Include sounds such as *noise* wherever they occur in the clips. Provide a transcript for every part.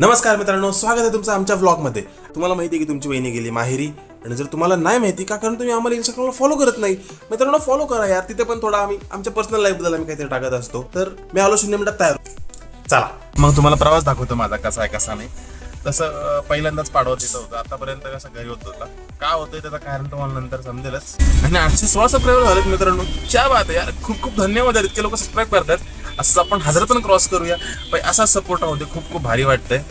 नमस्कार मित्रांनो स्वागत आहे तुमचं आमच्या व्लॉगमध्ये तुम्हाला माहिती आहे की तुमची वहिनी गेली माहेरी. आणि जर तुम्हाला नाही माहिती का कारण तुम्ही आम्हाला इंस्टाग्रामला फॉलो करत नाही? मित्रांनो फॉलो करा यार. तिथे पण थोडा आम्ही आमच्या पर्सनल लाईफबद्दल आम्ही काहीतरी टाकत असतो. तर मी आलो शून्य मिनिटात तयार चला. मग तुम्हाला प्रवास दाखवतो माझा कसा आहे कसा नाही. तसं पहिल्यांदाच पाडवत येत होतं. आतापर्यंत कसं घरी होत होता. का होतंय त्याचं कारण तुम्हाला नंतर समजेलच. आणि आठशे सोळा सबस्क्राईबर झालेत मित्रांनो. क्या बात आहे यार. खूप खूप धन्यवाद इतके लोक सबस्क्राईब करतात. असंच आपण हजार पण क्रॉस करूया. पण असा सपोर्ट होते खूप खूप भारी वाटतंय.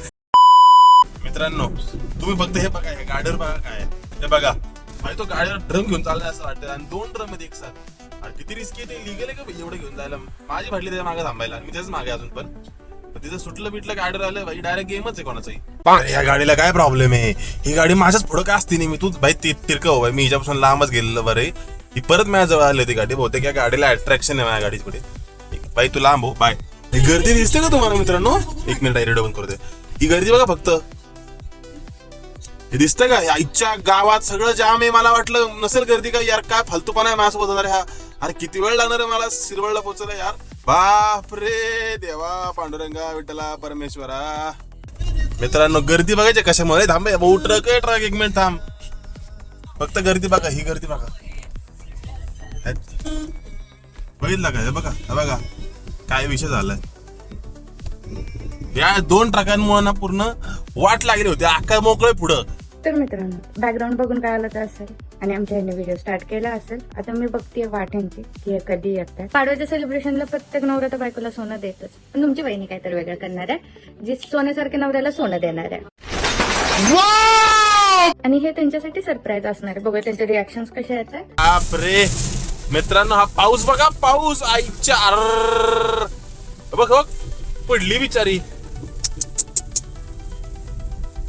मित्रांनो तुम्ही फक्त हे बघा हे गाडीवर बघा काय हे बघा आणि तो गाडीवर ड्रम घेऊन चाललाय असं वाटतं आणि दोन ड्रममध्ये एक साथ आणि किती रिस्की ते लिगल आहे का भाई एवढं घेऊन जायला? माझी भाडली त्याच्यामागे थांबायला. मी त्याच मागे अजून पण. तिथं सुटलं बिटलं गाडीवर आलं भाई डायरेक्ट गेमच आहे कोणाचाही. या गाडीला काय प्रॉब्लेम आहे? ही गाडी माझ्याच पुढं काय असते नाही? मी तूच भाई ती हो भाई. मी हिच्यापासून लांबच गेलेलं बरं. ही परत माझ्या जवळ आली होती गाडी. बहुतेक या गाडीला अट्रॅक्शन आहे माझ्या गाडीकडे पुढे बाई तू लांब हो बाय. ही गर्दी दिसते का तुम्हाला मित्रांनो? एक मिनिट रेडिओ बंद करते ही गर्दी बघा फक्त. हे दिसतंय का? आईच्या गावात सगळं जाम आहे मला वाटलं. नसेल गर्दी का? यार काय फालतूपणा आहे माझ्यासोबत? होणार हा अरे किती वेळ लागणार आहे मला सिरवळला पोहोचायला यार? बाप रे देवा पांडुरंगा विठ्ठला परमेश्वरा. मित्रांनो गर्दी बघायची कशामुळे? थांबे भाऊ ट्रक आहे ट्रक. एक मिनिट थांब. फक्त गर्दी बघा ही गर्दी बघा. बघितलं का? बघा हे बघा. काय विषय झालाय? या दोन ट्रकांमुळे ना पूर्ण वाट लागली होती. अख्खा मोकळे पुढं. तर मित्रांनो बॅकग्राऊंड बघून काय आलं तर असेल आणि आमच्या ह्याने व्हिडिओ स्टार्ट केला असेल आता मी बघतेय वाट्यांची की हे कधी येतात. पाडव्याच्या सेलिब्रेशनला प्रत्येक नवरा तर बायकोला सोनं देतच. पण तुमची वहिनी काहीतरी वेगळं करणार आहे जी सोन्यासारख्या नवऱ्याला सोनं देणार आहे. आणि हे त्यांच्यासाठी सरप्राईज असणार आहे. बघा त्यांचे रिॲक्शन कसे येतात. बापरे! मित्रांनो हा पाऊस बघा पाऊस आईच्या अर्र. बघ बघ पडली बिचारी.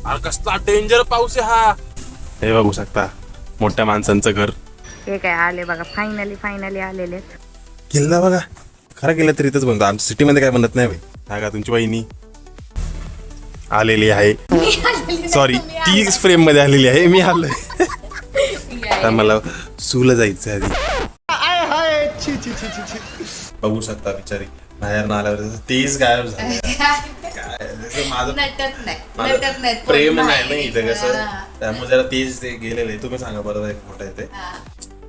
अरे कसला डेंजर पाऊस आहे हा. हे बघू शकता मोठ्या माणसांचं घर. हे काय आले बघा फायनली फायनली आलेले. किल्ला बघा. खरं केलं तरी इथंच बनतो. आमच्या सिटीमध्ये काय बनत नाही भाई हा का तुमची वहिनी? आलेली आहे. सॉरी ती फ्रेममध्ये आलेली आहे. मी आलोय. *laughs* आता मला सुला जायचं आधी. बघू शकता बिचारी. बाहेर न आल्यावर तेज गायब झालं काय *laughs* माझं नटत नाही माझं नटत नाही. प्रेम नाही ना इथं कसं? हा. त्यामुळे जरा तेज ते गेलेलं आहे. तुम्ही सांगा बरोबर एक मोठं आहे ते हा.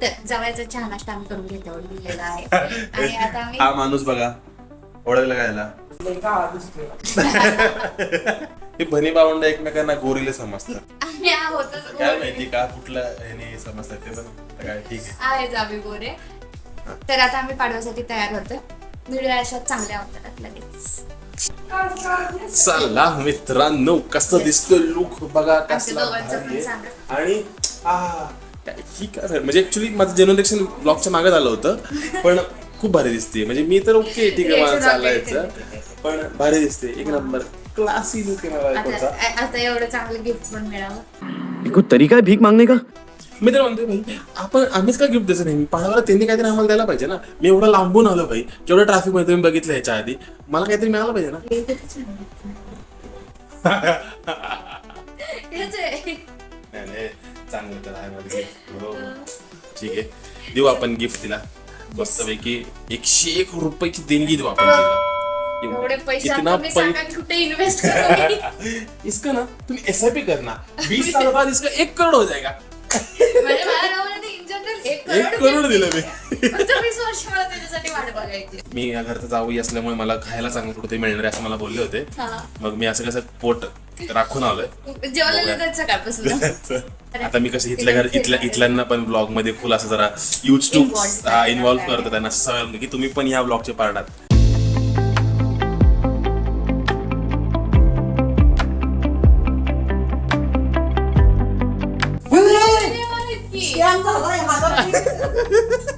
तर जवळचा चहा नाश्ता आम्ही करून घेतो लिहिलेला आहे. आणि आता आम्ही हा माणूस बघा. ओळखला गायला *laughs* हे भनी बावंड एकमेकांना गोरीले समजतात. आम्ही आहोतच काय गोरे. माहिती का कुठल्या ह्याने समजतात ते पण. आता काय ठीक आहे. आहेच आम्ही गोरे. तर आता आम्ही पाडव्यासाठी तयार होतोय. व्हिडिओ अशा चांगल्या होतात लगेच. चला मित्रांनो कसं दिसतोय लुक बघा कसला. आणि आ, काय- ही काय म्हणजे ऍक्च्युली माझं जेनरेशन ब्लॉगच्या मागे झालं होतं पण खूप भारी दिसते म्हणजे मी तर ओके ठीक आहे मला चालायचं पण भारी दिसते एक नंबर क्लासी लुक आहे मला आता एवढं चांगलं गिफ्ट पण मिळावं. ये कोई तरीका है भीख मांगने का? मी तर म्हणतोय भाई आपण आम्हीच काय गिफ्ट द्यायचं नाही पाहायला त्यांनी काहीतरी आम्हाला द्यायला पाहिजे ना. मी एवढं लांबून आलो भाई. केवढं ट्रॅफिकमध्ये तुम्ही बघितलं ह्याच्या आधी मला काहीतरी मिळालं पाहिजे ना. हे. नाही नाही. चांगलं तर आहे माझं gift. हो. ठीक आहे. देऊ आपण गिफ्ट तिला. मस्तपैकी एकशे एक रुपयाची देणगी देऊ आपण तिला. एवढे. पैसे इतना *laughs* इसका ना तुम्ही एस आय पी करना. बीस साल बाद इसका एक करोड हो जाएगा. एक करोड दिलं मी. फक्त वीस वर्ष मला त्याच्यासाठी वाट बघायची. मी या घरचा जाऊ असल्यामुळे मला खायला चांगलं कुठे मिळणार आहे असं मला बोलले होते. हा. मग मी असं कसं पोट राखून आलोय. सकाळपासून. *laughs* आता मी कसं इथल्या घर इथल्या इथल्यांना पण ब्लॉगमध्ये फुल असं जरा यूज टू. इन्व्हॉल्व्ह करतो त्यांना असं सवय लागली की तुम्ही पण या ब्लॉगचे पार्ट स्कॅम झालाय हजार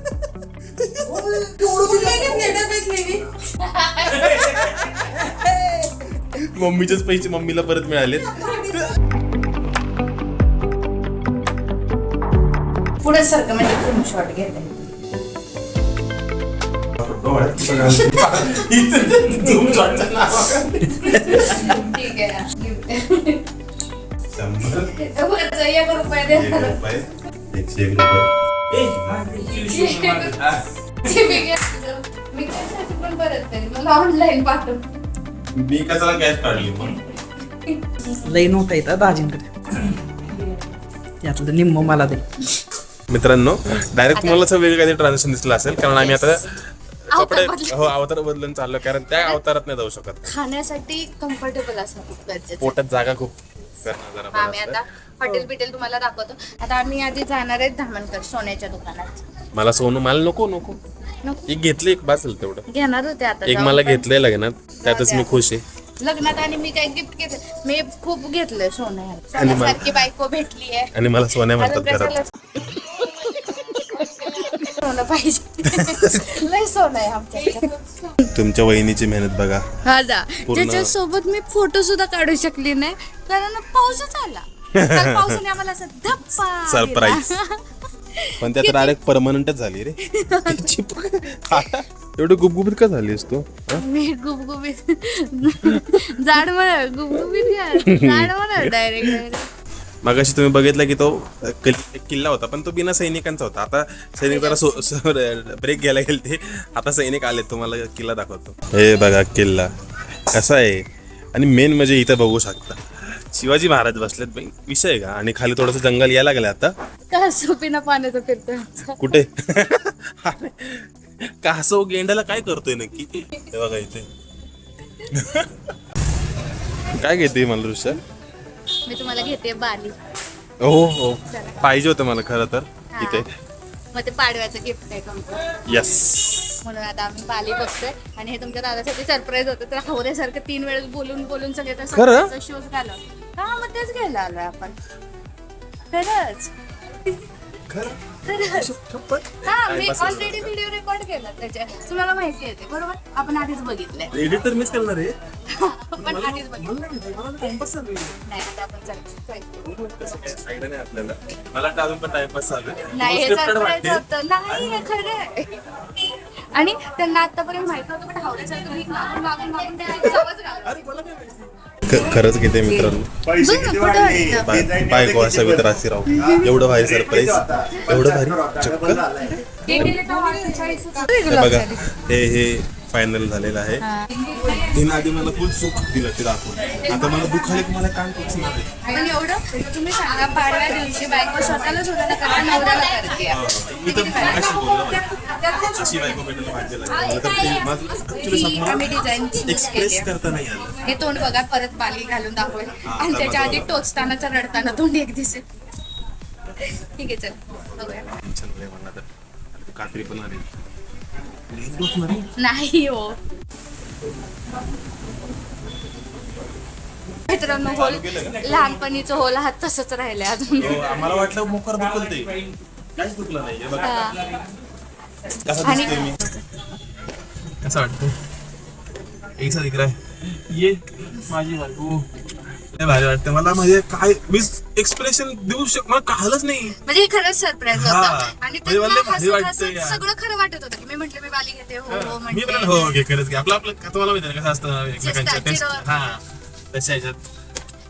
मम्मीचेच पैसे मम्मीला परत मिळाले. पुढे सारखं म्हणजे खूप शॉर्ट घेते ठीक आहे. *laughs* एक रुपया दे एकशे एक रुपये मी कशाला कॅश काढली पण लई नोट येतात दाजींकडे यातलं निम्म मला दे मित्रांनो डायरेक्ट तुम्हाला असं वेगळं काहीतरी ट्रान्झॅक्शन दिसलं असेल कारण आम्ही आता कपडे. हो अवतार बदलून चाललो कारण त्या अवतारात नाही जाऊ शकत खाण्यासाठी कम्फर्टेबल असणं खूप गरजेचं आहे. पोटात जागा खूप करणं जरा आता हॉटेल बिटेल तुम्हाला दाखवतो. आता आम्ही आधी जाणार आहेत धामणकर सोन्याच्या दुकानात. मला सोनू मला नको नको. नको. एक घेतली एक बसेल तेवढं. घेणार होते आता एक जाऊन मला पण. घेतलंय लग्नात त्यातच मी खुश आहे. लग्नात आणि मी काही गिफ्ट घेतलं? मी खूप घेतलंय सोनं आणि मला- सोन्यासारखी बायको भेटली आहे आणि मला सोन्या म्हणतात घरात. सोनं पाहिजे. लय सोनं आहे आमच्याकडे. तुमच्या वहिनीची मेहनत बघा. हा जा. पूर्ण- त्याच्यासोबत मी फोटो सुद्धा काढू शकली नाही कारण पाऊसच आला. काल पावसाने आम्हाला असं धप्पा. दिला. पण त्यात डायरेक्ट परमनंटच झाली रे. *laughs* एवढं गुबगुबीत का झालीस तू? मी गुबगुबीत. जाड म्हणा गुबगुबीत घ्या जाड म्हणा डायरेक्ट मगाशी तुम्ही बघितलं की तो किल- किल्ला होता पण तो बिना सैनिकांचा होता. आता सैनिक जरा ब्रेक घ्यायला गेले ते. आता सैनिक आले तुम्हाला किल्ला दाखवतो. हे बघा किल्ला. कसा आहे? आणि मेन म्हणजे इथं बघू शकता. शिवाजी महाराज बसलेत बाई. विषय का? आणि खाली थोडस जंगल यायला लागलं आता. का सोपीना पाण्याचं फिरतोय कुठे? *laughs* अरे, कासव गेंड्याला काय करतोय नक्की? हे बघा इथे. *laughs* काय घेते मला दृश्य मी तुम्हाला घेते बाली. हो हो. पाहिजे होतं मला खरं तर. इथे. मग ते पाडव्याचं गिफ्ट आहे तुमचं. यस म्हणून आता आम्ही बाली बघतोय आणि हे तुमच्या दादासाठी सरप्राईज होतं. तर हवऱ्यासारखं तीन वेळेस बोलून बोलून सगळे तर खरं? शोज घालव हा मग तेच घ्यायला आलोय आपण. खरंच. खरंच. हा मी ऑलरेडी व्हिडिओ रेकॉर्ड केला त्याच्या. तुम्हाला माहिती आहे ते बरोबर? आपण आधीच बघितलंय. एडिटर मिस करणार आहे. *laughs* पण आधीच बघितलं नाही आता आपण चल आपल्याला. मला अजून पण टाइमपास चालू आहे. नाही हे Scripted सरप्राईज वाटते. होतं. नाही हे खरं आहे. आणि त्यांना आतापर्यंत माहीत नव्हतं पण हावऱ्यासारखं भीक मागून मागून मागून त्यांची सवयच घालवली. ख- खरंच घेते मित्रांनो. पैसे बघ ना, किती वाढले? बाय- बायको सविता राशीराव एवढं भारी सरप्राईज एवढं भारी? चक्क. हे बघा हे हे फायनल झालेलं आहे. तिने आधी मला खूप सुख दिलं ते दाखवून. आता मला दुःख आले की मला काम नाही पण एवढं तुम्ही सांगा पाडव्या दिवशी बायको स्वतःला स्वतःला करता नवऱ्याला करते? मी तर अशी बोललो अशी बायको? भेटायला पाहिजे मला तर ते माझं actually ही आम्ही स्वप्न डिझाईन चूज एक्सप्रेस करता नाही आलं. हे तोंड बघा परत बाली घालून दाखवेल आणि त्याच्या आधी टोचतानाचा रडताना तोंड एक दिसेल. ठीक आहे चल. बघूया. छान लय म्हणणार तर. आणि ती कात्री पण आली. आहे. नाही हो. मित्रांनो होल लहानपणीचं होल हात तसंच राहिले अजून. हो, आम्हाला वाटलं मोकर दुखल ते काहीच दुखलं नाही हे बघा. हा. कसा आणि- दिसतोय मी? कसा वाटतं एक सा दिख रहा है ये. माझी बायको भारी वाटतं. मला म्हणजे काय मी एक्सप्रेशन देऊ शक मला कळलंच नाही. म्हणजे हे खरंच सरप्राईज हा. होतं आणि म्हणजे मला लय त्यांना भारी यार. सगळं खरं वाटत होतं की मी म्हंटल मी बाली घेते हो हो मी पण म्हणते हो घे खरंच घे. आपलं आपलं तुम्हाला माहिती आहे ना कसं असतं एकमेकांच्या टेस्ट. हा. तशा ह्याच्यात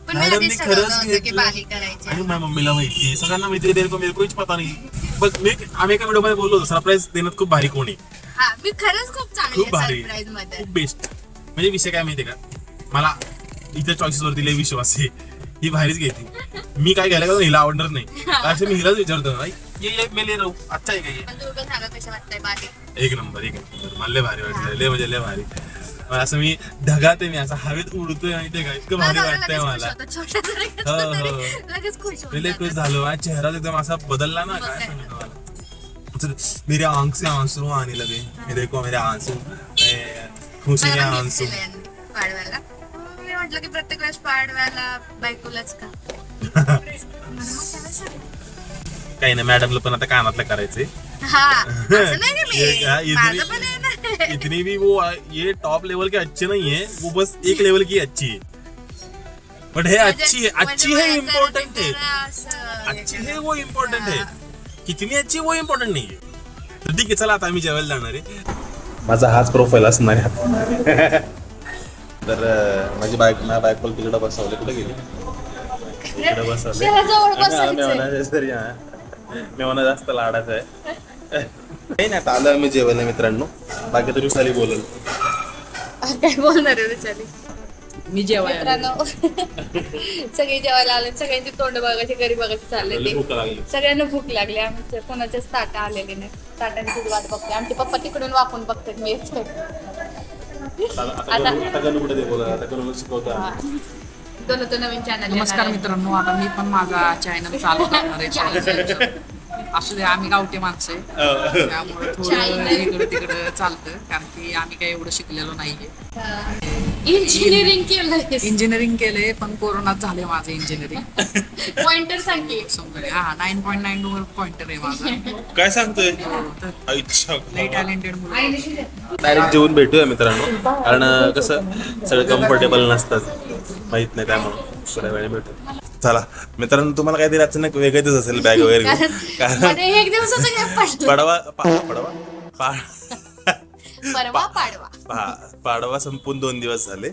पण मी मॅडमनी आधीच ठरवलं खरंच होतं की घेतलं. बाली करायची. आणि माझ्या मम्मीला माहिती सगळ्यांना माहिती आहे, मेरे को पता नाही. बघ मी आम्ही एका व्हिडिओमध्ये बोललो होतो सरप्राईज देण्यात खूप भारी कोणी हा मी खरंच खूप चांगली खूप भारी. सरप्राईजमध्ये. खूप बेस्ट म्हणजे विषय काय माहितीये का? मला इथे चॉईसेस वरती लय विश्वास आहे. ही भारीच घेते मी काय घ्यायला गेलो हिला आवडणार नाही. असं मी हिलाच विचारतो "आई, ये ये मी ले राहू. अच्छा आहे का ये? एक नंबर एक नंबर. मला लय भारी वाटलं लय म्हणजे लय भारी. असं मी ढगाते मी असं हवेत उडतोय आणि ते काय इतकं भारी मला वाटतंय मला. हो, हो. लय. खुश झालो. माझा चेहरा एकदम असा बदलला ना काय सांगू तुम्हाला. चल, मेरे आंख से आंसू आने लगे देखो मेरे आंसू. खुशी के मला आंसू. म्हटलं की प्रत्येक वेळेस पाडव्याला बायकोलाच का. काही नाही मॅडमला पण आता कानातलं करायचंय. हा असं नाही का ये- हा, मी इतनी- माझं पण आहे ना. इतनी भी वो ये टॉप लेवल के अच्छे नहीं है वो बस एक लेवल की अच्छी है बट हे अच्छी है अच्छी है इम्पोर्टेंट है अच्छी है वो इम्पोर्टेंट है. कितनी अच्छी वो इम्पोर्टेंट नहीं है तर ठीक आहे चला आता आम्ही जेवायला जाणार आहे. माझा हाच प्रोफाईल असणार आहे *laughs* तर माझी बायक माझ्या बायकोला तिकडे बसवले कुठे गेली? इकडे बसवले. त्याला जवळ मी बसायचंय. होणार तरी हा. मी होणार जास्त लाडाचा आहे. काही नाही आता आलं आम्ही जेवायला मित्रांनो. बाकी तरी साली बोलल. काय बोलणार आहे विचारी मी जेवायला मित्रांनो *laughs* सगळे जेवायला आले. सगळ्यांची तोंड बघायची घरी बघायची चालले लई भूक लागली. सगळ्यांना भूक लागली. आम्ही कोणाच्याच ताटा आलेले नाही ताटांची वाट बघते. आमचे पप्पा तिकडून वाकून बघतात. मी येतोय. आता आता गणू- आता गणू कुठे ते बोला आता गणू शिकवता दोन तो नवीन चॅनल नमस्कार मित्रांनो आता मी पण माझा चॅनल चालू करणार आहे. असू दे आम्ही गावठी माणसं आहे. त्यामुळे थोडं इकडं तिकडं चालतं कारण की आम्ही काही एवढं शिकलेलो नाहीये. इंजिनिअरिंग केलंय. इंजिनिअरिंग केलंय पण कोरोनात झाले माझं इंजिनिअरिंग पॉइंटर सांग की समजा हा नाईन पॉईंट नाईन वर पॉइंटर आहे माझा. *laughs* काय सांगतोय? लई टॅलेंटेड मुलं डायरेक्ट जेवून भेटूया मित्रांनो. कारण अं, कसं सगळे कम्फर्टेबल नसतात. माहीत नाही त्यामुळे. थोड्या वेळ भेटू चला. मित्रांनो तुम्हाला काहीतरी अचानक वेगळंच असेल बॅग वगैरे घेऊन. कारण मध्ये एक दिवसाचं गॅप पडलं. पडवा पा- पडवा. पा- *laughs* परवा पाडवा. पा- पाडवा संपून दोन दिवस झाले.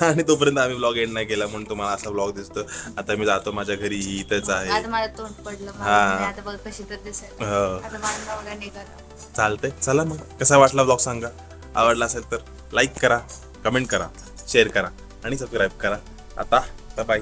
आणि तोपर्यंत आम्ही ब्लॉग एंड नाही केला म्हणून तुम्हाला असा ब्लॉग दिसतो आता मी जातो माझ्या घरी ही इथंच आहे. आता तोंड पडलं मला हा. मी आता बघ कशी तर दिसेल. हो. आता निघालं. चालतंय. चला मग. कसा वाटला ब्लॉग सांगा. आवडला असेल तर लाईक करा कमेंट करा शेअर करा आणि सबस्क्राईब करा. आता बाय